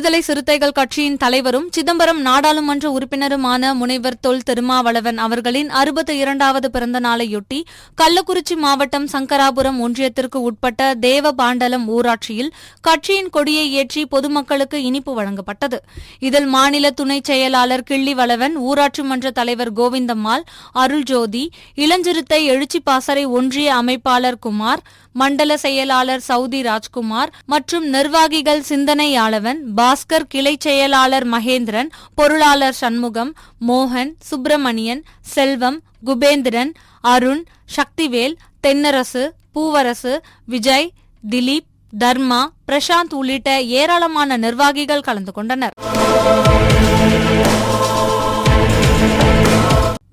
விடுதலை சிறுத்தைகள் கட்சியின் தலைவரும் சிதம்பரம் நாடாளுமன்ற உறுப்பினருமான முனைவர் தொல் திருமாவளவன் அவர்களின் அறுபத்தி இரண்டாவது பிறந்த நாளையொட்டி கள்ளக்குறிச்சி மாவட்டம் சங்கராபுரம் ஒன்றியத்திற்கு உட்பட்ட தேவபாண்டலம் ஊராட்சியில் கட்சியின் கொடியை ஏற்றி பொதுமக்களுக்கு இனிப்பு வழங்கப்பட்டது. இதில் மாநில துணைச் செயலாளர் கிள்ளிவளவன் ஊராட்சி மன்ற தலைவர் கோவிந்தம்மாள் அருள்ஜோதி இளஞ்சிறுத்தை எழுச்சி பாசறை ஒன்றிய அமைப்பாளர் குமார் மண்டல செயலாளர் சவுதி ராஜ்குமார் மற்றும் நிர்வாகிகள் சிந்தனையாளவன் பாஸ்கர் கிளை செயலாளர் மகேந்திரன் பொருளாளர் சண்முகம் மோகன் சுப்பிரமணியன் செல்வம் குபேந்திரன் அருண் சக்திவேல் தென்னரசு பூவரசு விஜய் திலீப் தர்மா பிரசாந்த் உள்ளிட்ட ஏராளமான நிர்வாகிகள் கலந்து கொண்டனர்.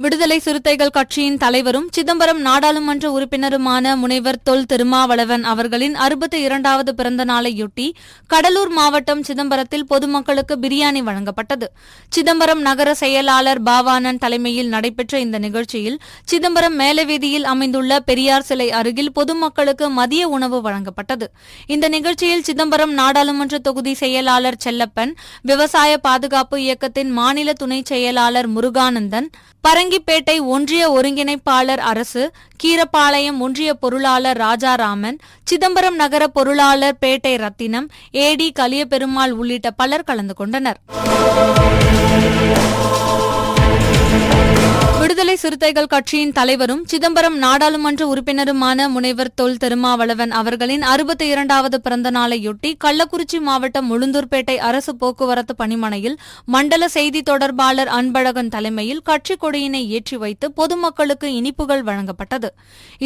விடுதலை சிறுத்தைகள் கட்சியின் தலைவரும் சிதம்பரம் நாடாளுமன்ற உறுப்பினருமான முனைவர் தொல் திருமாவளவன் அவர்களின் அறுபத்தி இரண்டாவது பிறந்த நாளையொட்டி கடலூர் மாவட்டம் சிதம்பரத்தில் பொதுமக்களுக்கு பிரியாணி வழங்கப்பட்டது. சிதம்பரம் நகர செயலாளர் பாவானன் தலைமையில் நடைபெற்ற இந்த நிகழ்ச்சியில் சிதம்பரம் மேலவீதியில் அமைந்துள்ள பெரியார் சிலை அருகில் பொதுமக்களுக்கு மதிய உணவு வழங்கப்பட்டது. இந்த நிகழ்ச்சியில் சிதம்பரம் நாடாளுமன்ற தொகுதி செயலாளர் செல்லப்பன் விவசாய பாதுகாப்பு இயக்கத்தின் மாநில துணைச் செயலாளர் முருகானந்தன் பரங்கிப்பேட்டை ஒன்றிய ஒருங்கிணைப்பாளர் அரசு கீரப்பாளையம் ஒன்றிய பொருளாளர் ராஜாராமன் சிதம்பரம் நகர பொருளாளர் பேட்டை ரத்தினம் ஏடி கலியபெருமாள் உள்ளிட்ட பலர் கலந்து கொண்டனர். விடுதலை சிறுத்தைகள் கட்சியின் தலைவரும் சிதம்பரம் நாடாளுமன்ற உறுப்பினருமான முனைவர் தொல் திருமாவளவன் அவர்களின் அறுபத்தி இரண்டாவது பிறந்த நாளையொட்டி கள்ளக்குறிச்சி மாவட்டம் உளுந்தூர்பேட்டை அரசு போக்குவரத்து பணிமனையில் மண்டல செய்தி தொடர்பாளர் அன்பழகன் தலைமையில் கட்சி கொடியினை ஏற்றி வைத்து பொதுமக்களுக்கு இனிப்புகள் வழங்கப்பட்டது.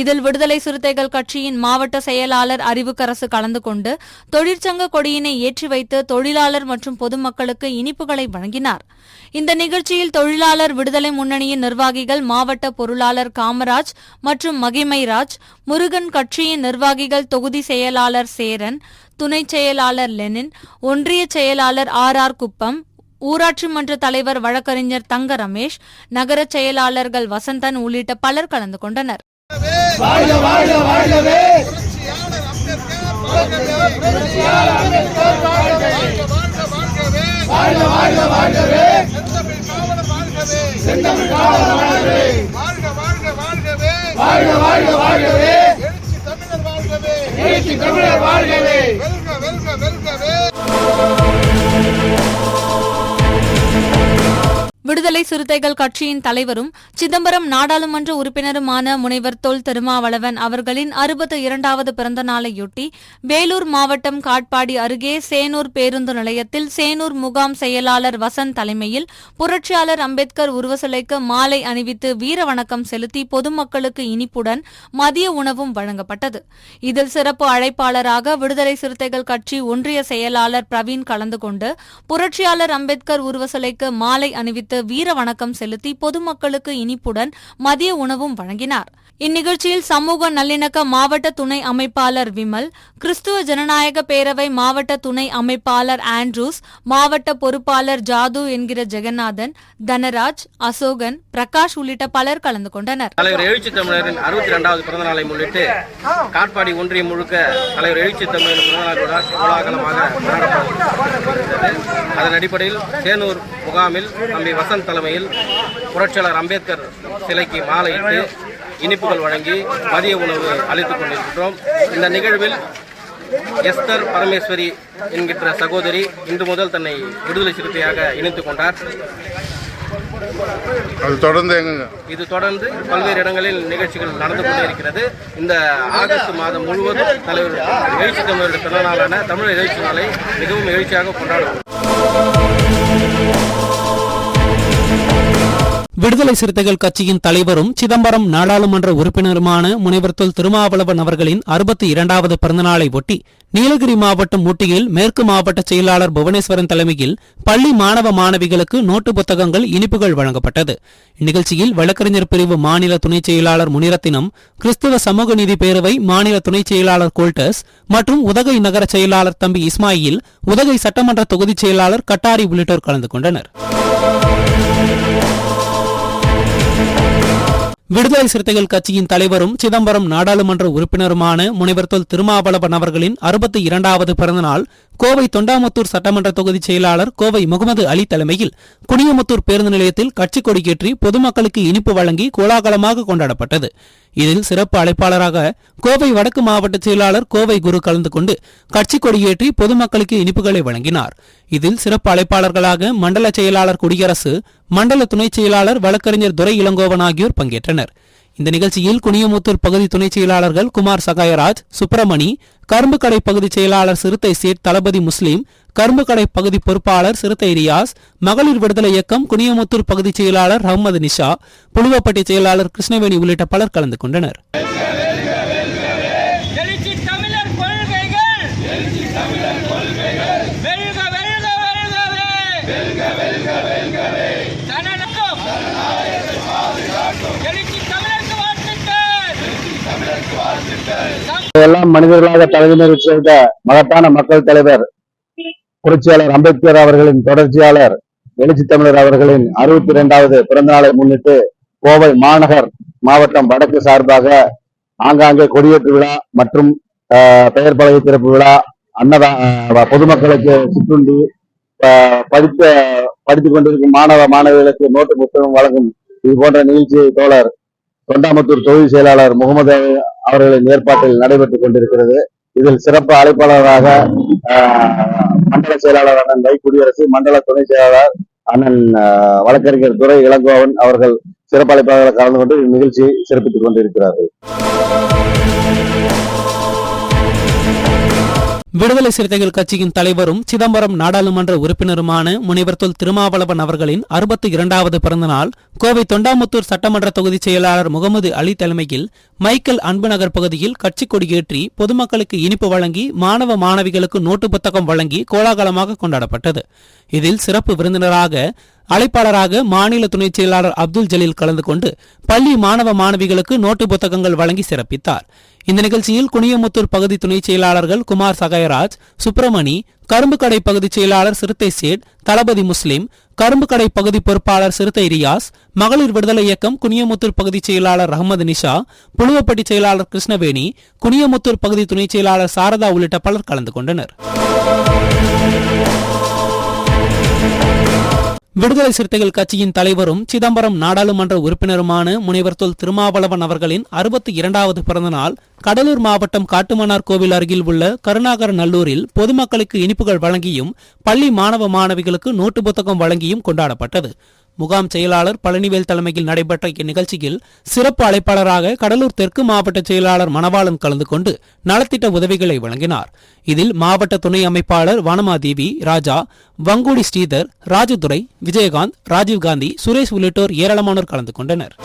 இதில் விடுதலை சிறுத்தைகள் கட்சியின் மாவட்ட செயலாளர் அறிவுக்கரசு கலந்து கொண்டு தொழிற்சங்க கொடியினை ஏற்றி வைத்து தொழிலாளர் மற்றும் பொதுமக்களுக்கு இனிப்புகளை வழங்கினார். இந்த நிகழ்ச்சியில் தொழிலாளர் விடுதலை முன்னணியின் நிர்வாகிகள் மாவட்ட பொருளாளர் காமராஜ் மற்றும் மகிமைராஜ் முருகன் கட்சியின் நிர்வாகிகள் தொகுதி செயலாளர் சேரன் துணைச் செயலாளர் லெனின் ஒன்றிய செயலாளர் ஆர் ஆர் குப்பம் ஊராட்சி மன்ற தலைவர் வழக்கறிஞர் தங்க ரமேஷ் நகர செயலாளர்கள் வசந்தன் உள்ளிட்ட பலர் கலந்து கொண்டனர். விடுதலை சிறுத்தைகள் கட்சியின் தலைவரும் சிதம்பரம் நாடாளுமன்ற உறுப்பினருமான முனைவர் தொல் திருமாவளவன் அவர்களின் அறுபத்தி இரண்டாவது பிறந்த நாளையொட்டி வேலூர் மாவட்டம் காட்பாடி அருகே சேனூர் பேருந்து நிலையத்தில் சேனூர் முகாம் செயலாளர் வசந்த் தலைமையில் புரட்சியாளர் அம்பேத்கர் உருவசிலைக்கு மாலை அணிவித்து வீர வணக்கம் செலுத்தி பொதுமக்களுக்கு இனிப்புடன் மதிய உணவும் வழங்கப்பட்டது. இதில் சிறப்பு அழைப்பாளராக விடுதலை சிறுத்தைகள் கட்சி ஒன்றிய செயலாளர் பிரவீன் கலந்து கொண்டு புரட்சியாளர் அம்பேத்கர் உருவசிலைக்கு மாலை அணிவித்து வீர வணக்கம் செலுத்தி பொதுமக்களுக்கு இனிப்புடன் மதிய உணவும் வழங்கினார். இந்நிகழ்ச்சியில் சமூக நல்லிணக்க மாவட்ட துணை அமைப்பாளர் விமல் கிறிஸ்துவ ஜனநாயக பேரவை மாவட்ட துணை அமைப்பாளர் ஆண்ட்ரூஸ் மாவட்ட பொறுப்பாளர் ஜாது என்கிற ஜெகநாதன் தனராஜ் அசோகன் பிரகாஷ் உள்ளிட்ட பலர் கலந்து கொண்டனர். தலைவர் எழுச்சி தமிழரின் அறுபத்தி இரண்டாவது பிறந்த நாளை முன்னிட்டு காட்பாடி ஒன்றியம் முழுக்க தலைவர் எழுச்சி தமிழரின் பிறந்த அதன் அடிப்படையில் சேனூர் முகாமில் தம்பி வசந்த் தலைமையில் புரட்சியாளர் அம்பேத்கர் சிலைக்கு மாலையிட்டு இனிப்புகள் வழங்கி மதிய உணவு அளித்துக் கொண்டிருக்கிறோம் இந்த நிகழ்வில் எஸ்தர் பரமேஸ்வரி என்கின்ற சகோதரி இன்று முதல் தன்னை விடுதலை சிறுத்தையாக இணைத்துக் கொண்டார். அது தொடர்ந்து இது தொடர்ந்து பல்வேறு இடங்களில் நிகழ்ச்சிகள் நடந்து கொண்டே இருக்கிறது. இந்த ஆகஸ்ட் மாதம் முழுவதும் தலைவர் எழுச்சி தமிழருடைய பிறந்த நாளான தமிழர் எழுச்சி நாளை மிகவும் எழுச்சியாக கொண்டாடுவோம். விடுதலை சிறுத்தைகள் கட்சியின் தலைவரும் சிதம்பரம் நாடாளுமன்ற உறுப்பினருமான முனைவர் தொல் திருமாவளவன் அவர்களின் அறுபத்தி இரண்டாவது பிறந்தநாளை ஒட்டி நீலகிரி மாவட்டம் ஊட்டியில் மேற்கு மாவட்ட செயலாளர் புவனேஸ்வரன் தலைமையில் பள்ளி மாணவ மாணவிகளுக்கு நோட்டு புத்தகங்கள் இனிப்புகள் வழங்கப்பட்டது. இந்நிகழ்ச்சியில் வழக்கறிஞர் பிரிவு மாநில துணைச் செயலாளர் முனிரத்தினம் கிறிஸ்துவ சமூக நீதி பேரவை மாநில துணைச் செயலாளர் கோல்டஸ் மற்றும் உதகை நகர செயலாளர் தம்பி இஸ்மாயில் உதகை சட்டமன்ற தொகுதிச் செயலாளர் கட்டாரி உள்ளிட்டோர் கலந்து கொண்டனர். விடுதலை சிறுத்தைகள் கட்சியின் தலைவரும் சிதம்பரம் நாடாளுமன்ற உறுப்பினருமான முனைவர் தொல் திருமாவளவன் அவர்களின் அறுபத்தி இரண்டாவது பிறந்தநாள் கோவை தொண்டாமுத்தூர் சட்டமன்ற தொகுதி செயலாளர் கோவை முகமது அலி தலைமையில் குனியமுத்தூர் பேருந்து நிலையத்தில் கட்சி கொடியேற்றி பொதுமக்களுக்கு இனிப்பு வழங்கி கோலாகலமாக கொண்டாடப்பட்டது. இதில் சிறப்பு அழைப்பாளராக கோவை வடக்கு மாவட்ட செயலாளர் கோவை குரு கலந்து கொண்டு கட்சி கொடியேற்றி பொதுமக்களுக்கு இனிப்புகளை வழங்கினார். இதில் சிறப்பு அழைப்பாளர்களாக மண்டல செயலாளர் குடியரசு மண்டல துணைச் செயலாளர் வழக்கறிஞர் துரை இளங்கோவன் ஆகியோர் பங்கேற்றனர். இந்த நிகழ்ச்சியில் குனியமுத்தூர் பகுதி துணைச் செயலாளர்கள் குமார் சகாயராஜ் சுப்பிரமணி கரும்புக்கடை பகுதி செயலாளர் சிறுத்தை சேட் தளபதி முஸ்லிம் கரும்புக்கடை பகுதி பொறுப்பாளர் சிறுத்தை ரியாஸ் மகளிர் விடுதலை இயக்கம் குனியமுத்தூர் பகுதி செயலாளர் அஹ்மது நிஷா புலுவப்பட்டி செயலாளர் கிருஷ்ணவேணி உள்ளிட்ட பலர் கலந்து கொண்டனர். எழுச்சி எழுச்சி வெல்க வெல்க வெல்கவே வெல்க! வெல்க வெல்கவே ஜனநாயகம்! எழுச்சி தமிழருக்கு வாழ்த்துக்கள் எல்லாம் மனிதர்களாக தலைவினர் செய்த மகத்தான மக்கள் தலைவர் புரட்சியாளர் அம்பேத்கர் அவர்களின் தொடர்ச்சியாளர் எழுச்சி தமிழர் அவர்களின் அறுபத்தி இரண்டாவது பிறந்த நாளை முன்னிட்டு கோவை மாநகர் மாவட்டம் வடக்கு சார்பாக ஆங்காங்கே கொடியேற்று விழா மற்றும் ஆஹ், பெயர் பலகை திறப்பு விழா அன்னதா பொதுமக்களுக்கு சிற்றுண்டி படித்த படித்துக் கொண்டிருக்கும் மாணவ மாணவிகளுக்கு நோட்டு புத்தகம் வழங்கும் இது போன்ற நிகழ்ச்சியை தோழர் தொண்டாமுத்தூர் தொகுதி செயலாளர் முகமது அவர்களின் ஏற்பாட்டில் நடைபெற்றுக் கொண்டிருக்கிறது. இதில் சிறப்பு அழைப்பாளராக ஆஹ், மண்டல செயலாளர் அண்ணன் வை குடியரசு மண்டல துணை செயலாளர் அண்ணன் வழக்கறிஞர் துரை இளங்கோவன் அவர்கள் சிறப்பு அழைப்பாளர்கள் கலந்து கொண்டு இந்நிகழ்ச்சியை சிறப்பித்துக் கொண்டிருக்கிறார்கள். விடுதலை சிறுத்தைகள் கட்சியின் தலைவரும் சிதம்பரம் நாடாளுமன்ற உறுப்பினருமான முனைவர் தொல் திருமாவளவன் அவர்களின் அறுபத்தி இரண்டாவது பிறந்தநாள் கோவை தொண்டாமுத்தூர் சட்டமன்ற தொகுதி செயலாளர் முகமது அலி தலைமையில் மைக்கேல் அன்புநகர் பகுதியில் கட்சி கொடியேற்றி பொதுமக்களுக்கு இனிப்பு வழங்கி மாணவ மாணவிகளுக்கு நோட்டு புத்தகம் வழங்கி கோலாகலமாக கொண்டாடப்பட்டது. இதில் சிறப்பு விருந்தினராக அழைப்பாளராக மாநில துணைச் செயலாளர் அப்துல் ஜலீல் கலந்து கொண்டு பள்ளி மாணவ மாணவிகளுக்கு நோட்டு புத்தகங்கள் வழங்கி சிறப்பித்தார். இந்த நிகழ்ச்சியில் குனியமுத்தூர் பகுதி துணைச் செயலாளர்கள் குமார் சகயராஜ் சுப்பிரமணி கரும்புக்கடை பகுதி செயலாளர் சிறுத்தை சேட் தளபதி முஸ்லிம் கரும்பு கடை பகுதி பொறுப்பாளர் சிறுத்தை ரியாஸ் மகளிர் விடுதலை இயக்கம் குனியமுத்தூர் பகுதி செயலாளர் அகமது நிஷா புளுவப்பட்டி செயலாளர் கிருஷ்ணவேணி குனியமுத்தூர் பகுதி துணைச் செயலாளர் சாரதா உள்ளிட்ட பலர் கலந்து கொண்டனர். விடுதலை சிறுத்தைகள் கட்சியின் தலைவரும் சிதம்பரம் நாடாளுமன்ற உறுப்பினருமான முனைவர் தொல் திருமாவளவன் அவர்களின் அறுபத்தி இரண்டாவது பிறந்தநாள் கடலூர் மாவட்டம் காட்டுமன்னார் கோவில் அருகில் உள்ள கருணாகர நல்லூரில் பொதுமக்களுக்கு இனிப்புகள் வழங்கியும் பள்ளி மாணவ மாணவிகளுக்கு நோட்டு புத்தகம் வழங்கியும் கொண்டாடப்பட்டது. முகாம் செயலாளர் பழனிவேல் தலைமையில் நடைபெற்ற இந்நிகழ்ச்சியில் சிறப்பு அழைப்பாளராக கடலூர் தெற்கு மாவட்ட செயலாளர் மணவாளன் கலந்து கொண்டு நலத்திட்ட உதவிகளை வழங்கினார். இதில் மாவட்ட துணை அமைப்பாளர் வனமாதேவி ராஜா வங்குடி ஸ்ரீதர் ராஜதுரை விஜயகாந்த் ராஜீவ்காந்தி சுரேஷ் உள்ளிட்டோர் ஏராளமானோர் கலந்து கொண்டனர்.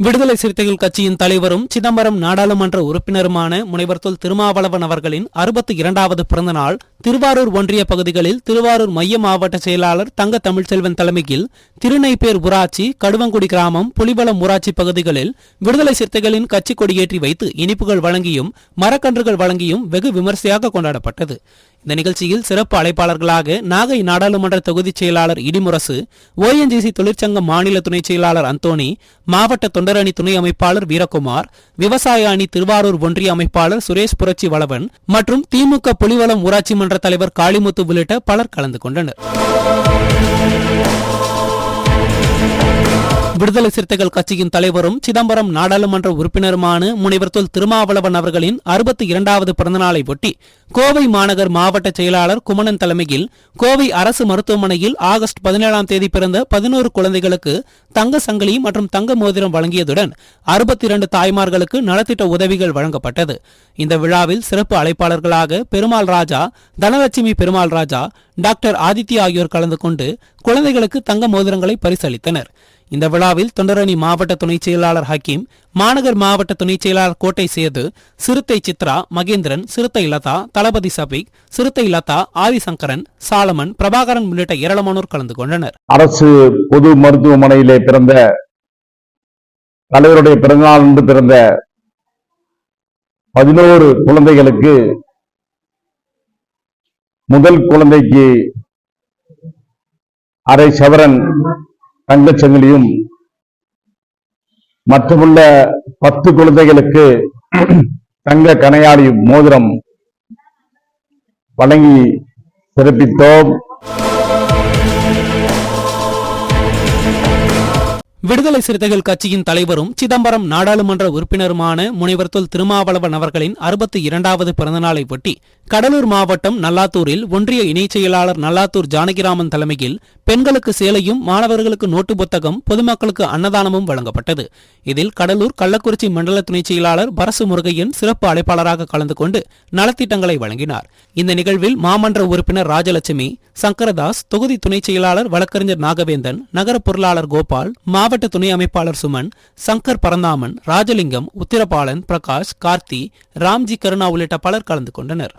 விடுதலை சிறுத்தைகள் கட்சியின் தலைவரும் சிதம்பரம் நாடாளுமன்ற உறுப்பினருமான முனைவர் தொல் திருமாவளவன் அவர்களின் அறுபத்தி இரண்டாவது பிறந்தநாள் திருவாரூர் ஒன்றிய பகுதிகளில் திருவாரூர் மைய மாவட்ட செயலாளர் தங்க தமிழ்ச்செல்வன் தலைமையில் திருநெய்ப்பேர் ஊராட்சி கடுவங்குடி கிராமம் புலிவளம் ஊராட்சி பகுதிகளில் விடுதலை சிறுத்தைகளின் கட்சி கொடியேற்றி வைத்து இனிப்புகள் வழங்கியும் மரக்கன்றுகள் வழங்கியும் வெகு விமர்சையாக கொண்டாடப்பட்டது. இந்த நிகழ்ச்சியில் சிறப்பு அழைப்பாளர்களாக நாகை நாடாளுமன்ற தொகுதி செயலாளர் இடிமுரசு ஓஎன்ஜிசி தொழிற்சங்க மாநில துணை செயலாளர் அந்தோணி மாவட்ட தொண்டரணி துணை அமைப்பாளர் வீரகுமார் விவசாய அணி திருவாரூர் ஒன்றிய அமைப்பாளர் சுரேஷ் புரட்சி வளவன் மற்றும் திமுக புலிவலம் ஊராட்சி மன்ற தலைவர் காளிமுத்து உள்ளிட்ட பலர் கலந்து கொண்டனர். விடுதலை சிறுத்தைகள் கட்சியின் தலைவரும் சிதம்பரம் நாடாளுமன்ற உறுப்பினருமான முனைவர் தொல் திருமாவளவன் அவர்களின் அறுபத்தி இரண்டாவது பிறந்தநாளை ஒட்டி கோவை மாநகர் மாவட்ட செயலாளர் குமணன் தலைமையில் கோவை அரசு மருத்துவமனையில் ஆகஸ்ட் பதினேழாம் தேதி பிறந்த பதினோரு குழந்தைகளுக்கு தங்க சங்கிலி மற்றும் தங்க மோதிரம் வழங்கியதுடன் அறுபத்தி இரண்டு தாய்மார்களுக்கு நலத்திட்ட உதவிகள் வழங்கப்பட்டது. இந்த விழாவில் சிறப்பு அழைப்பாளர்களாக பெருமாள் ராஜா தனலட்சுமி பெருமாள் ராஜா டாக்டர் ஆதித்யா ஆகியோர் கலந்து கொண்டு குழந்தைகளுக்கு தங்க மோதிரங்களை பரிசளித்தனர். இந்த விழாவில் தொண்டரணி மாவட்ட துணைச் செயலாளர் ஹக்கீம் மாநகர் மாவட்ட துணைச் செயலாளர் கோட்டை சேது சிறுத்தை சித்ரா மகேந்திரன் சிறுத்தை லதா தளபதி சபிக் சிறுத்தை லதா ஆதிசங்கரன் சாலமன் பிரபாகரன் உள்ளிட்ட ஏராளமானோர் கலந்து கொண்டனர். அரசு பொது மருத்துவமனையிலே பிறந்த தலைவருடைய பிறந்தநாள் என்று பிறந்த பதினோரு குழந்தைகளுக்கு முதல் குழந்தைக்கு அரை சவரன் தங்கச்சங்கிலியும் மற்றமுள்ள பத்து குழந்தைகளுக்கு தங்க கனையாளி மோதிரம் வழங்கி சிறப்பித்தோம். விடுதலை சிறுத்தைகள் கட்சியின் தலைவரும் சிதம்பரம் நாடாளுமன்ற உறுப்பினருமான முனைவர் தொல் திருமாவளவன் அவர்களின் அறுபத்தி இரண்டாவது பிறந்தநாளை ஒட்டி கடலூர் மாவட்டம் நல்லாத்தூரில் ஒன்றிய இணைச் செயலாளர் நல்லாத்தூர் ஜானகிராமன் தலைமையில் பெண்களுக்கு சேலையும் மாணவர்களுக்கு நோட்டு புத்தகம் பொதுமக்களுக்கு அன்னதானமும் வழங்கப்பட்டது. இதில் கடலூர் கள்ளக்குறிச்சி மண்டல துணைச் செயலாளர் பரசு முருகையன் சிறப்பு அழைப்பாளராக கலந்து கொண்டு நலத்திட்டங்களை வழங்கினார். இந்த நிகழ்வில் மாமன்ற உறுப்பினர் ராஜலட்சுமி சங்கரதாஸ் தொகுதி துணைச் செயலாளர் வழக்கறிஞர் நாகவேந்தன் நகர பொருளாளர் கோபால் மாவட்ட துணை அமைப்பாளர் சுமன் சங்கர் பரந்தாமன் ராஜலிங்கம் உத்திரபாலன் பிரகாஷ் கார்த்தி ராம்ஜி கருணா உள்ளிட்ட பலர் கலந்து கொண்டனர்.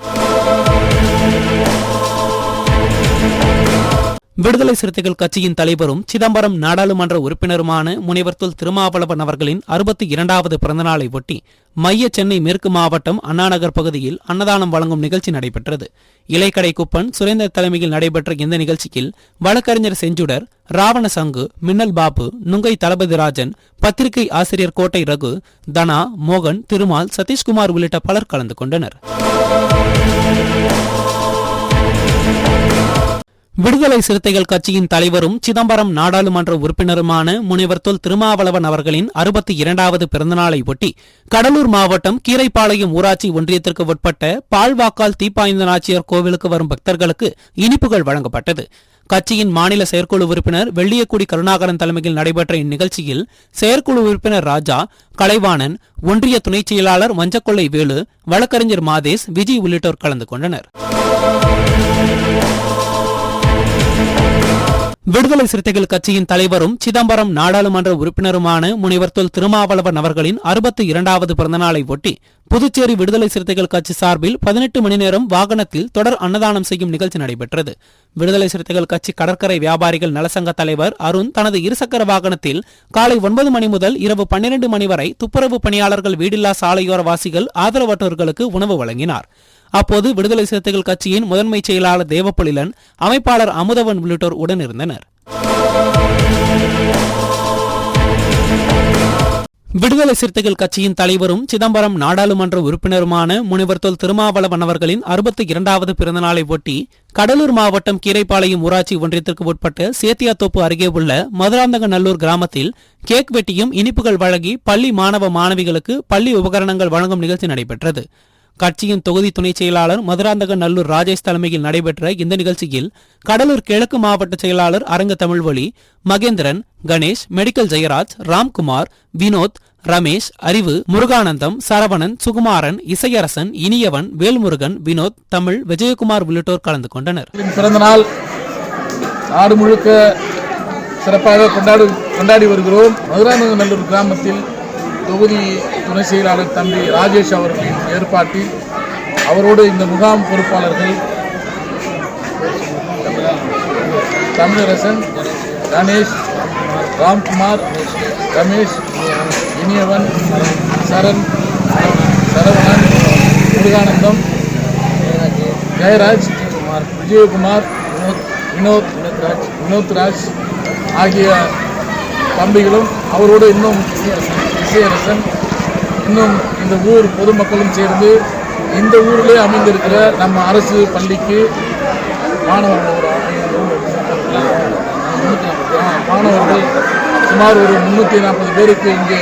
விடுதலை சிறுத்தைகள் கட்சியின் தலைவரும் சிதம்பரம் நாடாளுமன்ற உறுப்பினருமான முனைவர் தொல் திருமாவளவன் அவர்களின் அறுபத்தி இரண்டாவது பிறந்தநாளை ஒட்டி மைய சென்னை மேற்கு மாவட்டம் அண்ணாநகர் பகுதியில் அன்னதானம் வழங்கும் நிகழ்ச்சி நடைபெற்றது. இலைக்கடை குப்பன் சுரேந்தர் தலைமையில் நடைபெற்ற இந்த நிகழ்ச்சியில் வழக்கறிஞர் செஞ்சுடர் ராவண சங்கு மின்னல் பாபு நுங்கை தளபதிராஜன் பத்திரிகை ஆசிரியர் கோட்டை ரகு தனா மோகன் திருமால் சதீஷ்குமார் உள்ளிட்ட பலர் கலந்து கொண்டனர். விடுதலை சிறுத்தைகள் கட்சியின் தலைவரும் சிதம்பரம் நாடாளுமன்ற உறுப்பினருமான முனைவர் தொல் திருமாவளவன் அவர்களின் அறுபத்தி இரண்டாவது பிறந்தநாளை ஒட்டி கடலூர் மாவட்டம் கீரைப்பாளையம் ஊராட்சி ஒன்றியத்திற்கு உட்பட்ட பால்வாக்கால் தீப்பாய்ந்த நாச்சியார் கோவிலுக்கு வரும் பக்தர்களுக்கு இனிப்புகள் வழங்கப்பட்டது. கட்சியின் மாநில செயற்குழு உறுப்பினர் வெள்ளியக்குடி கருணாகரன் தலைமையில் நடைபெற்ற இந்நிகழ்ச்சியில் செயற்குழு உறுப்பினர் ராஜா கலைவாணன் ஒன்றிய துணைச் செயலாளர் மஞ்சக்கொள்ளை வேலு வழக்கறிஞர் மாதேஷ் விஜய் உள்ளிட்டோர் கலந்து கொண்டனர். விடுதலை சிறுத்தைகள் கட்சியின் தலைவரும் சிதம்பரம் நாடாளுமன்ற உறுப்பினருமான முனைவர் தொல் திருமாவளவன் அவர்களின் அறுபத்தி இரண்டாவது பிறந்தநாளை ஒட்டி புதுச்சேரி விடுதலை சிறுத்தைகள் கட்சி சார்பில் பதினெட்டு மணி நேரம் வாகனத்தில் தொடர் அன்னதானம் செய்யும் நிகழ்ச்சி நடைபெற்றது. விடுதலை சிறுத்தைகள் கட்சி கடற்கரை வியாபாரிகள் நலசங்க தலைவர் அருண் தனது இருசக்கர வாகனத்தில் காலை ஒன்பது மணி முதல் இரவு பன்னிரண்டு மணி வரை துப்புரவு பணியாளர்கள் வீடில்லா சாலையோர வாசிகள் ஆதரவற்றோர்களுக்கு உணவு வழங்கினார். அப்போது விடுதலை சிறுத்தைகள் கட்சியின் முதன்மைச் செயலாளர் தேவப்பொழிலன் அமைப்பாளர் அமுதவன் உள்ளிட்டோர் உடனிருந்தனர். விடுதலை சிறுத்தைகள் கட்சியின் தலைவரும் சிதம்பரம் நாடாளுமன்ற உறுப்பினருமான முனிவர் தொல் திருமாவளவன் அவர்களின் அறுபத்தி இரண்டாவது பிறந்தநாளை ஒட்டி கடலூர் மாவட்டம் கீரைப்பாளையம் ஊராட்சி ஒன்றியத்திற்கு உட்பட்ட சேத்தியாத்தோப்பு அருகே உள்ள மதுராந்தகநல்லூர் கிராமத்தில் கேக் வெட்டியும் இனிப்புகள் வழங்கி பள்ளி மாணவ மாணவிகளுக்கு பள்ளி உபகரணங்கள் வழங்கும் நிகழ்ச்சி நடைபெற்றது. கட்சியின் தொகுதி துணைச் செயலாளர் மதுராந்தக நல்லூர் ராஜேஷ் தலைமையில் நடைபெற்ற இந்த நிகழ்ச்சியில் கடலூர் கிழக்கு மாவட்ட செயலாளர் அரங்க தமிழ்வழி மகேந்திரன் கணேஷ் மெடிக்கல் ஜெயராஜ் ராம்குமார் வினோத் ரமேஷ் அறிவு முருகானந்தம் சரவணன் சுகுமாரன் இசையரசன் இனியவன் வேல்முருகன் வினோத் தமிழ் விஜயகுமார் உள்ளிட்டோர் கலந்து கொண்டனர். பிறந்த நாள் நாடு முழுக்க சிறப்பாக கொண்டாடி வருகிறோம். மதுராந்தகநல்லூர் கிராமத்தில் தொகுதி துணை செயலாளர் தம்பி ராஜேஷ் அவர்களின் ஏற்பாட்டில் அவரோடு இந்த முகாம் பொறுப்பாளர்கள் தமிழரசன் கணேஷ் ராம்குமார் ரமேஷ் இனியவன் சரண் சரவணன் முருகானந்தம் ஜெயராஜ் விஜயகுமார் வினோத் வினோத் வினோத் ராஜ் ஆகிய தம்பிகளும் அவரோடு இன்னும் விஜயரசன் இன்னும் இந்த ஊர் பொதுமக்களும் சேர்ந்து இந்த ஊரிலே அமைந்திருக்கிற நம்ம அரசு பள்ளிக்கு மாணவர்கள் மாணவர்கள் சுமார் ஒரு முன்னூற்றி நாற்பது பேருக்கு இங்கே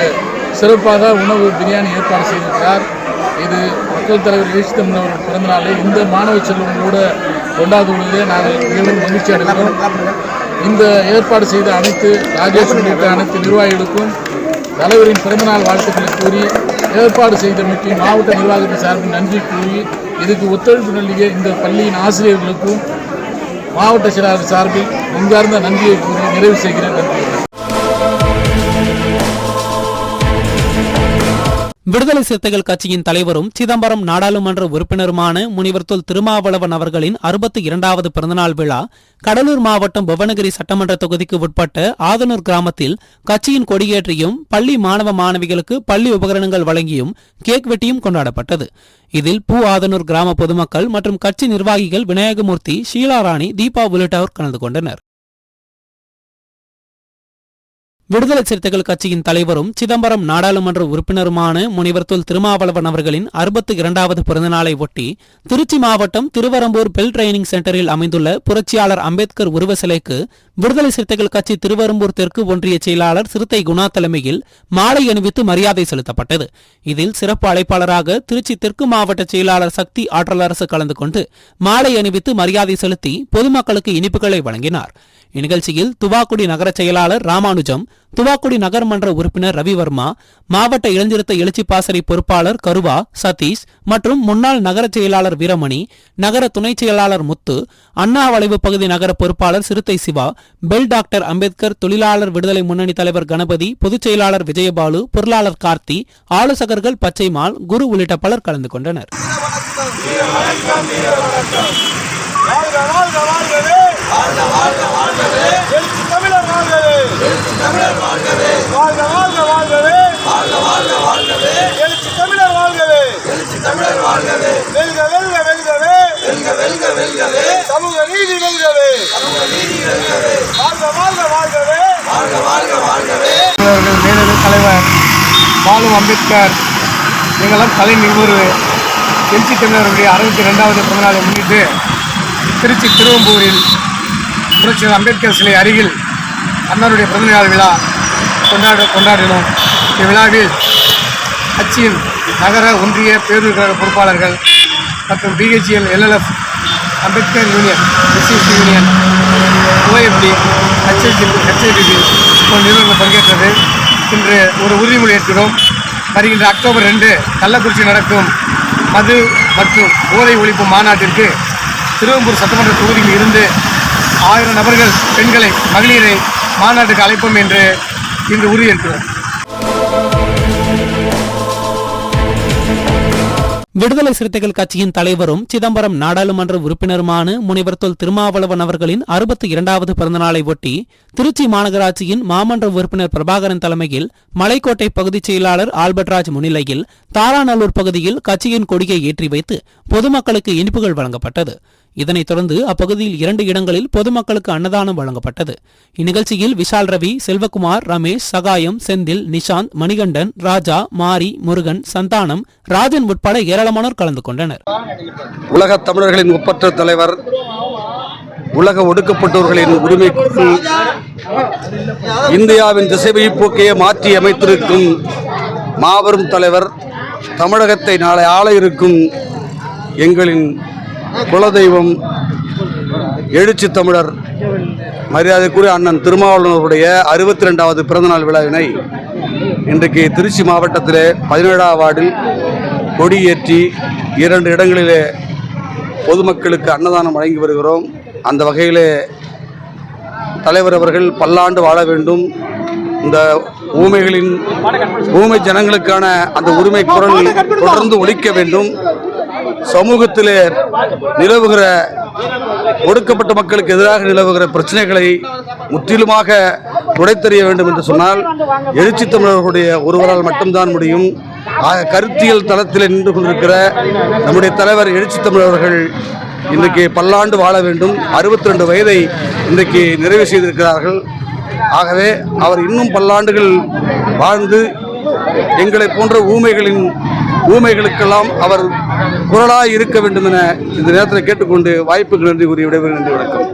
சிறப்பாக உணவு பிரியாணி ஏற்பாடு செய்திருக்கிறார். இது மக்கள் தலைவர் ஏசி தமிழர் பிறந்த நாளை. இந்த மாணவ செல்வங்களோடு கொண்டாடுவதிலே நாங்கள் மிகவும் மகிழ்ச்சி அடைகிறோம். இந்த ஏற்பாடு செய்த அனைத்து ராஜேஷ் உள்ளிட்ட அனைத்து நிர்வாகிகளுக்கும் தலைவரின் பிறந்தநாள் வாழ்த்துக்களை கூறி ஏற்பாடு செய்தமைக்கு மாவட்ட நிர்வாகத்தின் சார்பில் நன்றி கூறி இதுக்கு ஒத்துழைப்பு நல்கிய இந்த பள்ளியின் ஆசிரியர்களுக்கும் மாவட்ட செயலாளர் சார்பில் நெஞ்சார்ந்த நன்றியை கூறி நிறைவு செய்கிறேன். நன்றி. விடுதலை சிறுத்தைகள் கட்சியின் தலைவரும் சிதம்பரம் நாடாளுமன்ற உறுப்பினருமான முனிவர் தொல் திருமாவளவன் அவர்களின் அறுபத்தி இரண்டாவது பிறந்தநாள் விழா கடலூர் மாவட்டம் புவனகிரி சட்டமன்ற தொகுதிக்கு உட்பட்ட ஆதனூர் கிராமத்தில் கட்சியின் கொடியேற்றியும் பள்ளி மாணவ மாணவிகளுக்கு பள்ளி உபகரணங்கள் வழங்கியும் கேக் வெட்டியும் கொண்டாடப்பட்டது. இதில் பூ ஆதனூர் கிராம பொதுமக்கள் மற்றும் கட்சி நிர்வாகிகள் விநாயகமூர்த்தி ஷீலாராணி தீபா உள்ளிட்டோர் கலந்து கொண்டனர். விடுதலை சிறுத்தைகள் கட்சியின் தலைவரும் சிதம்பரம் நாடாளுமன்ற உறுப்பினருமான முனைவர் தொல் திருமாவளவன் அவர்களின் அறுபத்தி இரண்டாவது பிறந்தநாளை ஒட்டி திருச்சி மாவட்டம் திருவரம்பூர் பெல் ட்ரைனிங் சென்டரில் அமைந்துள்ள புரட்சியாளர் அம்பேத்கர் உருவ சிலைக்கு விடுதலை சிறுத்தைகள் கட்சி திருவரம்பூர் தெற்கு ஒன்றிய செயலாளர் சிறுத்தை குணா தலைமையில் மாலை அணிவித்து மரியாதை செலுத்தப்பட்டது. இதில் சிறப்பு அழைப்பாளராக திருச்சி தெற்கு மாவட்ட செயலாளர் சக்தி ஆற்றலரசு கலந்து கொண்டு மாலை அணிவித்து மரியாதை செலுத்தி பொதுமக்களுக்கு இனிப்புகளை வழங்கினார். இந்நிகழ்ச்சியில் துவாக்குடி நகர செயலாளர் ராமானுஜம் துவாக்குடி நகர்மன்ற உறுப்பினர் ரவிவர்மா மாவட்ட இளஞ்சிறுத்த எழுச்சி பாசறை பொறுப்பாளர் கருவா சதீஷ் மற்றும் முன்னாள் நகர செயலாளர் வீரமணி நகர துணை செயலாளர் முத்து அண்ணா வளைவு பகுதி நகர பொறுப்பாளர் சிறுத்தை சிவா பெல் டாக்டர் அம்பேத்கர் தொழிலாளர் விடுதலை முன்னணி தலைவர் கணபதி பொதுச் செயலாளர் விஜயபாலு பொருளாளர் கார்த்தி ஆலோசகர்கள் பச்சைமால் குரு உள்ளிட்ட பலர் கலந்து கொண்டனர். எழுச்சி தமிழர் வாழ்கவே தமிழர் வாழ்க வாழ்க வாழ்கவே எழுச்சி தமிழர் வாழ்கவே எழுச்சி தமிழர் வெல்க வெல்க வெல்கவே சமூக நீதி வெல்கவே வாழ்க வாழ்க வாழ்கவே வாழ்க மேலது தலைவர் பாலு அம்பேத்கர் எங்கெல்லாம் கலை நிகழ்வு எழுச்சி தமிழருடைய அறுபத்தி ரெண்டாவது பிறந்தநாளை முன்னிட்டு திருச்சி திருவம்பூரில் புரட்சியர் அம்பேத்கர் சிலை அருகில் அண்ணனுடைய பிறந்தநாள் விழா கொண்டாட கொண்டாடினோம். இவ்விழாவில் கட்சியின் நகர ஒன்றிய பேருந்து கழக பொறுப்பாளர்கள் மற்றும் BHL LLF Ambedkar union SC ST union OFT HST HIDP போன்ற நிறுவனங்கள் பங்கேற்றது. இன்று ஒரு உறுதிமொழி ஏற்கிறோம். வருகின்ற அக்டோபர் ரெண்டு கள்ளக்குறிச்சி நடக்கும் மது மற்றும் போதை ஒழிப்பு மாநாட்டிற்கு திருவம்பூர் சட்டமன்ற தொகுதியில் இருந்து ஆயிரம் நபர்கள் பெண்களை மகளிரை மாநாட்டுக்கு அழைப்போம் என்று இன்று உறுதியேற்கிறோம் விடுதலை சிறுத்தைகள் கட்சியின் தலைவரும் சிதம்பரம் நாடாளுமன்ற உறுப்பினருமான முனைவர் தொல் திருமாவளவன் அவர்களின் அறுபத்தி இரண்டாவது பிறந்தநாளை ஒட்டி திருச்சி மாநகராட்சியின் மாமன்ற உறுப்பினர் பிரபாகரன் தலைமையில் மலைக்கோட்டை பகுதிச் செயலாளர் ஆல்பர்ட்ராஜ் முன்னிலையில் தாராநல்லூர் பகுதியில் கட்சியின் கொடியை ஏற்றி வைத்து பொதுமக்களுக்கு இனிப்புகள் வழங்கப்பட்டது. இதனைத் தொடர்ந்து அப்பகுதியில் இரண்டு இடங்களில் பொதுமக்களுக்கு அன்னதானம் வழங்கப்பட்டது. இந்நிகழ்ச்சியில் விஷால் ரவி செல்வகுமார் ரமேஷ் சகாயம் செந்தில் நிஷாந்த் மணிகண்டன் ராஜா மாரி முருகன் சந்தானம் ராஜன் உட்பட ஏராளமானோர் கலந்து கொண்டனர். உலகத் தமிழர்களின் ஒப்பற்ற தலைவர் உலக ஒடுக்கப்பட்டோர்களின் உரிமைக்கு இந்தியாவின் திசைவை போக்கையே மாற்றி அமைத்திருக்கும் மாபெரும் தலைவர் தமிழகத்தை நாளை ஆள இருக்கும் எங்களின் குலதெய்வம் எழுச்சி தமிழர் மரியாதைக்குரிய அண்ணன் திருமாவளவனுடைய அறுபத்தி ரெண்டாவது பிறந்தநாள் விழாவினை இன்றைக்கு திருச்சி மாவட்டத்திலே பதினேழாம் வார்டில் கொடியேற்றி இரண்டு இடங்களிலே பொதுமக்களுக்கு அன்னதானம் வழங்கி வருகிறோம். அந்த வகையிலே தலைவர் அவர்கள் பல்லாண்டு வாழ வேண்டும். இந்த ஊமைகளின் ஊமை ஜனங்களுக்கான அந்த உரிமை குரல் தொடர்ந்து ஒழிக்க வேண்டும். சமூகத்திலே நிலவுகிற ஒடுக்கப்பட்ட மக்களுக்கு எதிராக நிலவுகிற பிரச்சனைகளை முற்றிலுமாக துடைத்தெறிய வேண்டும் என்று சொன்னால் எழுச்சி தமிழர்களுடைய ஒருவரால் மட்டும்தான் முடியும். ஆக கருத்தியல் தளத்தில் நின்று கொண்டிருக்கிற நம்முடைய தலைவர் எழுச்சி தமிழர்கள் இன்றைக்கு பல்லாண்டு வாழ வேண்டும். அறுபத்தி ரெண்டு வயதை இன்றைக்கு நிறைவு செய்திருக்கிறார்கள். ஆகவே அவர் இன்னும் பல்லாண்டுகள் வாழ்ந்து எங்களை போன்ற ஊமைகளின் ஊமைகளுக்கெல்லாம் அவர் குரலாக இருக்க வேண்டும் என இந்த நேரத்தில் கேட்டுக்கொண்டு வாய்ப்புக்கு நன்றி கூறி விடைபெறும் நன்றி வணக்கம்.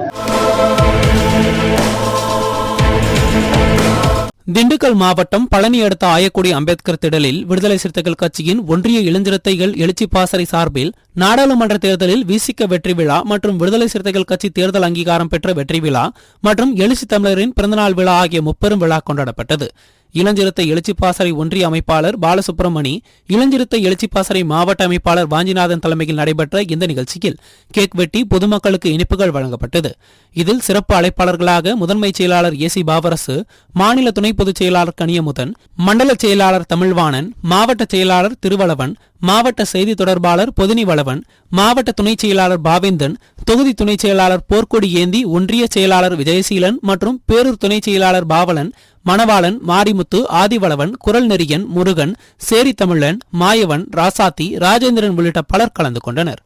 திண்டுக்கல் மாவட்டம் பழனி அடுத்த ஆயக்குடி அம்பேத்கர் திடலில் விடுதலை சிறுத்தைகள் கட்சியின் ஒன்றிய இளஞ்சிறுத்தைகள் எழுச்சி பாசறை சார்பில் நாடாளுமன்ற தேர்தலில் விசிக்க வெற்றி விழா மற்றும் விடுதலை சிறுத்தைகள் கட்சி தேர்தல் அங்கீகாரம் பெற்ற வெற்றி விழா மற்றும் எழுச்சி தமிழரின் பிறந்தநாள் விழா ஆகிய முப்பெரும் விழா கொண்டாடப்பட்டது. இளஞ்சிறுத்தை எழுச்சி பாசறை ஒன்றிய அமைப்பாளர் பாலசுப்ரமணி இளஞ்சிறுத்தை எழுச்சி பாசறை மாவட்ட அமைப்பாளர் வாஞ்சிநாதன் தலைமையில் நடைபெற்ற இந்த நிகழ்ச்சியில் கேக் வெட்டி பொதுமக்களுக்கு இனிப்புகள் வழங்கப்பட்டது. இதில் சிறப்பு அழைப்பாளர்களாக முதன்மை செயலாளர் ஏ சி பாவரசு மாநில துணை பொதுச் செயலாளர் கனியமுதன் மண்டல செயலாளர் தமிழ்வாணன் மாவட்ட செயலாளர் திருவளவன் மாவட்ட செய்தி தொடர்பாளர் பொதினி வளவன் மாவட்ட துணைச் செயலாளர் பாவேந்தன் தொகுதி துணைச் செயலாளர் போர்க்கொடி ஏந்தி ஒன்றிய செயலாளர் விஜயசீலன் மற்றும் பேரூர் துணைச் செயலாளர் பாவலன் மணவாளன் மாரிமுத்து ஆதிவளவன் குரல் நெறியன் முருகன் சேரி தமிழன் மாயவன் ராசாத்தி ராஜேந்திரன் உள்ளிட்ட பலர் கலந்து கொண்டனர்.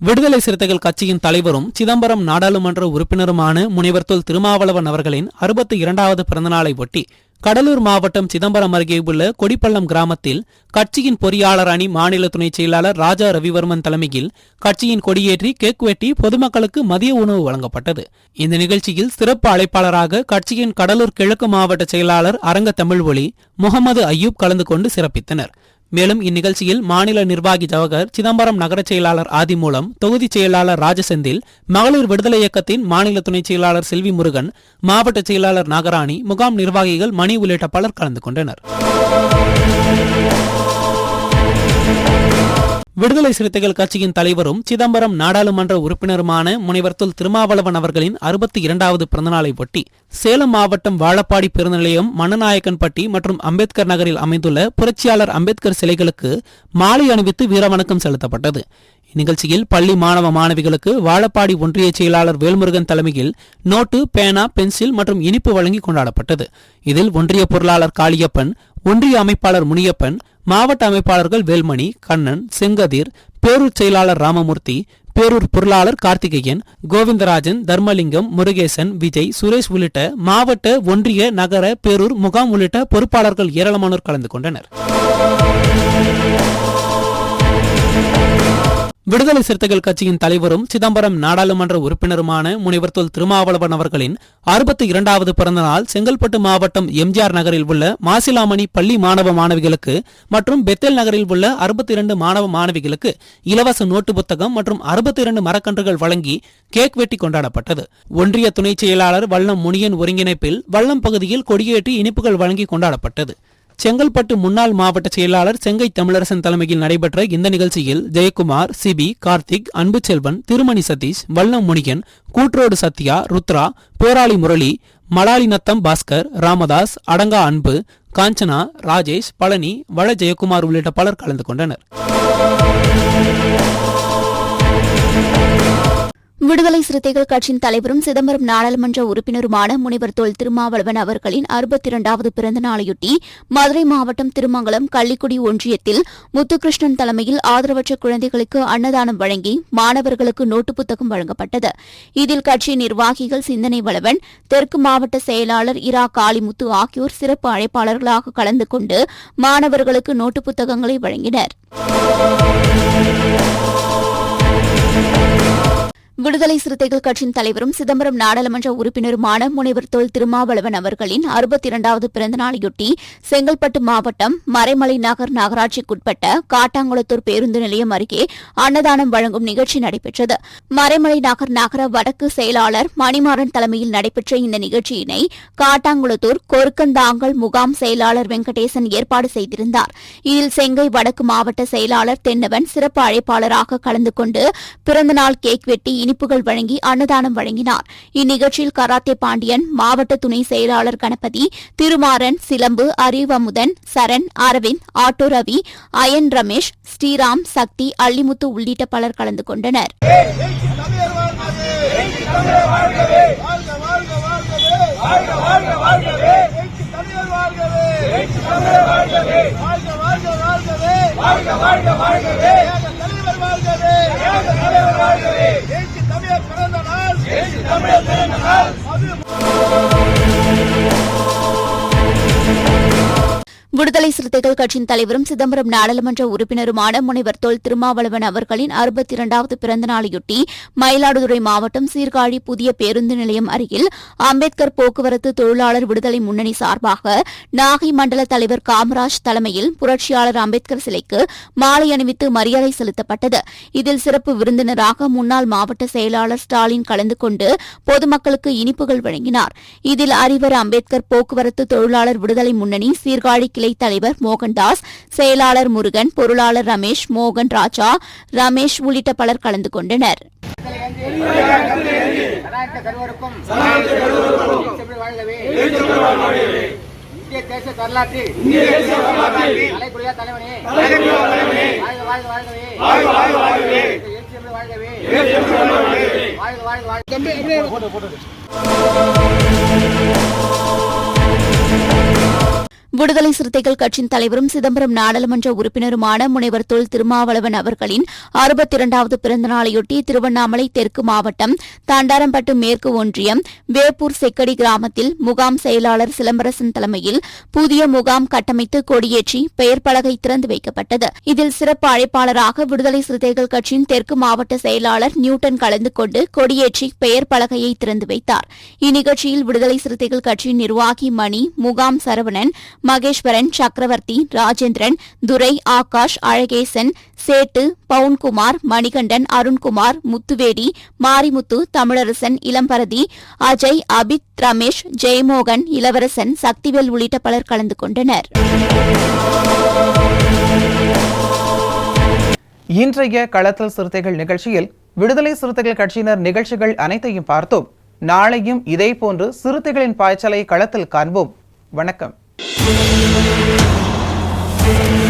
விடுதலை சிறுத்தைகள் கட்சியின் தலைவரும் சிதம்பரம் நாடாளுமன்ற உறுப்பினருமான முனைவர் தொல் திருமாவளவன் அவர்களின் அறுபத்தி இரண்டாவது பிறந்தநாளை ஒட்டி கடலூர் மாவட்டம் சிதம்பரம் அருகே உள்ள கொடிப்பள்ளம் கிராமத்தில் கட்சியின் பொறியாளர் அணி மாநில துணைச் செயலாளர் ராஜா ரவிவர்மன் தலைமையில் கட்சியின் கொடியேற்றி கேக் வெட்டி பொதுமக்களுக்கு மதிய உணவு வழங்கப்பட்டது. இந்த நிகழ்ச்சியில் சிறப்பு அழைப்பாளராக கட்சியின் கடலூர் கிழக்கு மாவட்ட செயலாளர் அரங்க தமிழ்வொலி முகமது ஐயூப் கலந்து கொண்டு சிறப்பித்தனர். மேலும் இந்நிகழ்ச்சியில் மாநில நிர்வாகி ஜவஹர் சிதம்பரம் நகரச் செயலாளர் ஆதிமூலம் தொகுதிச் செயலாளர் ராஜசெந்தில் மகளிர் விடுதலை இயக்கத்தின் மாநில துணைச் செயலாளர் செல்வி முருகன் மாவட்ட செயலாளர் நாகராணி முகாம் நிர்வாகிகள் மணி உள்ளிட்ட பலர் கலந்து கொண்டனர். விடுதலை சிறுத்தைகள் கட்சியின் தலைவரும் சிதம்பரம் நாடாளுமன்ற உறுப்பினருமான முனைவர் துல் திருமாவளவன் அவர்களின் அறுபத்தி இரண்டாவது பிறந்தநாளை ஒட்டி சேலம் மாவட்டம் வாழப்பாடி பெருநிலையம் மன்னநாயக்கன்பட்டி மற்றும் அம்பேத்கர் நகரில் அமைந்துள்ள புரட்சியாளர் அம்பேத்கர் சிலைகளுக்கு மாலை அணிவித்து வீரவணக்கம் செலுத்தப்பட்டது. இந்நிகழ்ச்சியில் பள்ளி மாணவ மாணவிகளுக்கு வாழப்பாடி ஒன்றிய செயலாளர் வேல்முருகன் தலைமையில் நோட்டு பேனா பென்சில் மற்றும் இனிப்பு வழங்கி கொண்டாடப்பட்டது. இதில் ஒன்றிய பொருளாளர் காளியப்பன் ஒன்றிய அமைப்பாளர் முனியப்பன் மாவட்ட அமைப்பாளர்கள் வேல்மணி கண்ணன் செங்கதிர் பேரூர் செயலாளர் ராமமூர்த்தி பேரூர் பொருளாளர் கார்த்திகேயன் கோவிந்தராஜன் தர்மலிங்கம் முருகேசன் விஜய் சுரேஷ் உள்ளிட்ட மாவட்ட ஒன்றிய நகர பேரூர் முகாம் உள்ளிட்ட பொறுப்பாளர்கள் ஏராளமானோர் கலந்து கொண்டனர். விடுதலை சிறுத்தைகள் கட்சியின் தலைவரும் சிதம்பரம் நாடாளுமன்ற உறுப்பினருமான முனைவர் தொல் திருமாவளவன் அவர்களின் அறுபத்தி இரண்டாவது பிறந்த நாள் செங்கல்பட்டு மாவட்டம் எம்ஜிஆர் நகரில் உள்ள மாசிலாமணி பள்ளி மாணவ மாணவிகளுக்கு மற்றும் பெத்தேல் நகரில் உள்ள அறுபத்தி இரண்டு மாணவ மாணவிகளுக்கு இலவச நோட்டு புத்தகம் மற்றும் அறுபத்தி இரண்டு மரக்கன்றுகள் வழங்கி கேக் வெட்டி கொண்டாடப்பட்டது. ஒன்றிய துணைச் செயலாளர் வல்லம் முனியன் ஒருங்கிணைப்பில் வல்லம் பகுதியில் கொடியேற்றி இனிப்புகள் வழங்கி கொண்டாடப்பட்டது. செங்கல்பட்டு முன்னாள் மாவட்ட செயலாளர் செங்கை தமிழரசன் தலைமையில் நடைபெற்ற இந்த நிகழ்ச்சியில் ஜெயக்குமார் சிபி கார்த்திக் அன்புச்செல்வன் திருமணி சதீஷ் வல்லம் முனியன் கூற்றோடு சத்யா ருத்ரா போராளி முரளி மலாலிநத்தம் பாஸ்கர் ராமதாஸ் அடங்கா அன்பு காஞ்சனா ராஜேஷ் பழனி வள ஜெயக்குமார் உள்ளிட்ட பலர் கலந்து கொண்டனர். விடுதலை சிறுத்தைகள் கட்சியின் தலைவரும் சிதம்பரம் நாடாளுமன்ற உறுப்பினருமான முனைவர் தொல் திருமாவளவன் அவர்களின் அறுபத்தி இரண்டாவது பிறந்த நாளையொட்டி மதுரை மாவட்டம் திருமங்கலம் கள்ளிக்குடி ஒன்றியத்தில் முத்துகிருஷ்ணன் தலைமையில் ஆதரவற்ற குழந்தைகளுக்கு அன்னதானம் வழங்கி மாணவர்களுக்கு நோட்டு புத்தகம் வழங்கப்பட்டது. இதில் கட்சி நிர்வாகிகள் சிந்தனை வளவன் தெற்கு மாவட்ட செயலாளர் இரா காளிமுத்து ஆகியோர் சிறப்பு அழைப்பாளர்களாக கலந்து கொண்டு மாணவர்களுக்கு நோட்டு புத்தகங்களை வழங்கினர். விடுதலை சிறுத்தைகள் கட்சியின் தலைவரும் சிதம்பரம் நாடாளுமன்ற உறுப்பினருமான முனைவர் தொல் திருமாவளவன் அவர்களின் அறுபத்தி இரண்டாவது பிறந்தநாளையொட்டி செங்கல்பட்டு மாவட்டம் மறைமலை நகர் நகராட்சிக்குட்பட்ட காட்டாங்குளத்தூர் பேருந்து நிலையம் அருகே அன்னதானம் வழங்கும் நிகழ்ச்சி நடைபெற்றது. மறைமலை நகர் நகர வடக்கு செயலாளர் மணிமாறன் தலைமையில் நடைபெற்ற இந்த நிகழ்ச்சியினை காட்டாங்குளத்தூர் கொருக்கந்தாங்கல் முகாம் செயலாளர் வெங்கடேசன் ஏற்பாடு செய்திருந்தார். இதில் செங்கை வடக்கு மாவட்ட செயலாளர் தென்னவன் சிறப்பு அழைப்பாளராக கலந்து கொண்டு பிறந்தநாள் கேக் வெட்டி இனிப்புகள் வழங்கி அன்னதானம் வழங்கினார். இந்நிகழ்ச்சியில் கராத்தே பாண்டியன் மாவட்ட துணை செயலாளர் கணபதி திருமாறன் சிலம்பு அறிவமுதன் சரண் அரவிந்த் ஆட்டோ ரவி அயன் ரமேஷ் ஸ்ரீராம் சக்தி அள்ளிமுத்து உள்ளிட்ட பலர் கலந்து கொண்டனர். வாழ்க வாழ்க வாழ்கவே தமிழர் வாழ்கவே தமிழர் வாழ்கவே விடுதலை சிறுத்தைகள் கட்சியின் தலைவரும் சிதம்பரம் நாடாளுமன்ற உறுப்பினருமான முனைவர் தொல் திருமாவளவன் அவர்களின் அறுபத்தி இரண்டாவது பிறந்த நாளையொட்டி மயிலாடுதுறை மாவட்டம் சீர்காழி புதிய பேருந்து நிலையம் அருகில் அம்பேத்கர் போக்குவரத்து தொழிலாளர் விடுதலை முன்னணி சார்பாக நாகை மண்டல தலைவர் காமராஜ் தலைமையில் புரட்சியாளர் அம்பேத்கர் சிலைக்கு மாலை அணிவித்து மரியாதை செலுத்தப்பட்டது. இதில் சிறப்பு விருந்தினராக முன்னாள் மாவட்ட செயலாளர் ஸ்டாலின் கலந்து கொண்டு பொதுமக்களுக்கு இனிப்புகள் வழங்கினார். இதில் அறிவர் அம்பேத்கர் போக்குவரத்து தொழிலாளர் விடுதலை முன்னணி சீர்காழி கிளை தலைவர் மோகன்தாஸ் செயலாளர் முருகன் பொருளாளர் ரமேஷ் மோகன் ராஜா ரமேஷ் உள்ளிட்ட பலர் கலந்து கொண்டனர். இந்திய தேச வரலாற்றில் தலைவனே வாழ்க வாழ்க வாழ்கவே வாழ்கவே வாழ்க வாழ்க வாழ்க விடுதலை சிறுத்தைகள் கட்சியின் தலைவரும் சிதம்பரம் நாடாளுமன்ற உறுப்பினருமான முனைவர் தொல் திருமாவளவன் அவர்களின் அறுபத்தி இரண்டாவது பிறந்தநாளையொட்டி திருவண்ணாமலை தெற்கு மாவட்டம் தண்டாரம்பட்டு மேற்கு ஒன்றியம் வேப்பூர் செக்கடி கிராமத்தில் முகாம் செயலாளர் சிலம்பரசன் தலைமையில் புதிய முகாம் கட்டமைத்து கொடியேற்றி பெயர் பலகை திறந்து வைக்கப்பட்டது. இதில் சிறப்பு அழைப்பாளராக விடுதலை சிறுத்தைகள் கட்சியின் தெற்கு மாவட்ட செயலாளர் நியூட்டன் கலந்து கொண்டு கொடியேற்றி பெயர் பலகையை திறந்து வைத்தார். இந்நிகழ்ச்சியில் விடுதலை சிறுத்தைகள் கட்சியின் நிர்வாகி மணி முகாம் சரவணன் மகேஸ்வரன் சக்கரவர்த்தி ராஜேந்திரன் துரை ஆகாஷ் அழகேசன் சேட்டு பவுன்குமார் மணிகண்டன் அருண்குமார் முத்துவேடி மாரிமுத்து தமிழரசன் இளம்பரதி அஜய் அபித் ரமேஷ் ஜெயமோகன் இளவரசன் சக்திவேல் உள்ளிட்ட பலர் கலந்து கொண்டனர். இன்றைய களத்தல் சிறுத்தைகள் நிகழ்ச்சியில் விடுதலை சிறுத்தைகள் கட்சியினர் நிகழ்ச்சிகள் அனைத்தையும் பார்த்தோம். நாளையும் இதேபோன்று சிறுத்தைகளின் பாய்ச்சலை களத்தில் காண்போம். வணக்கம். என்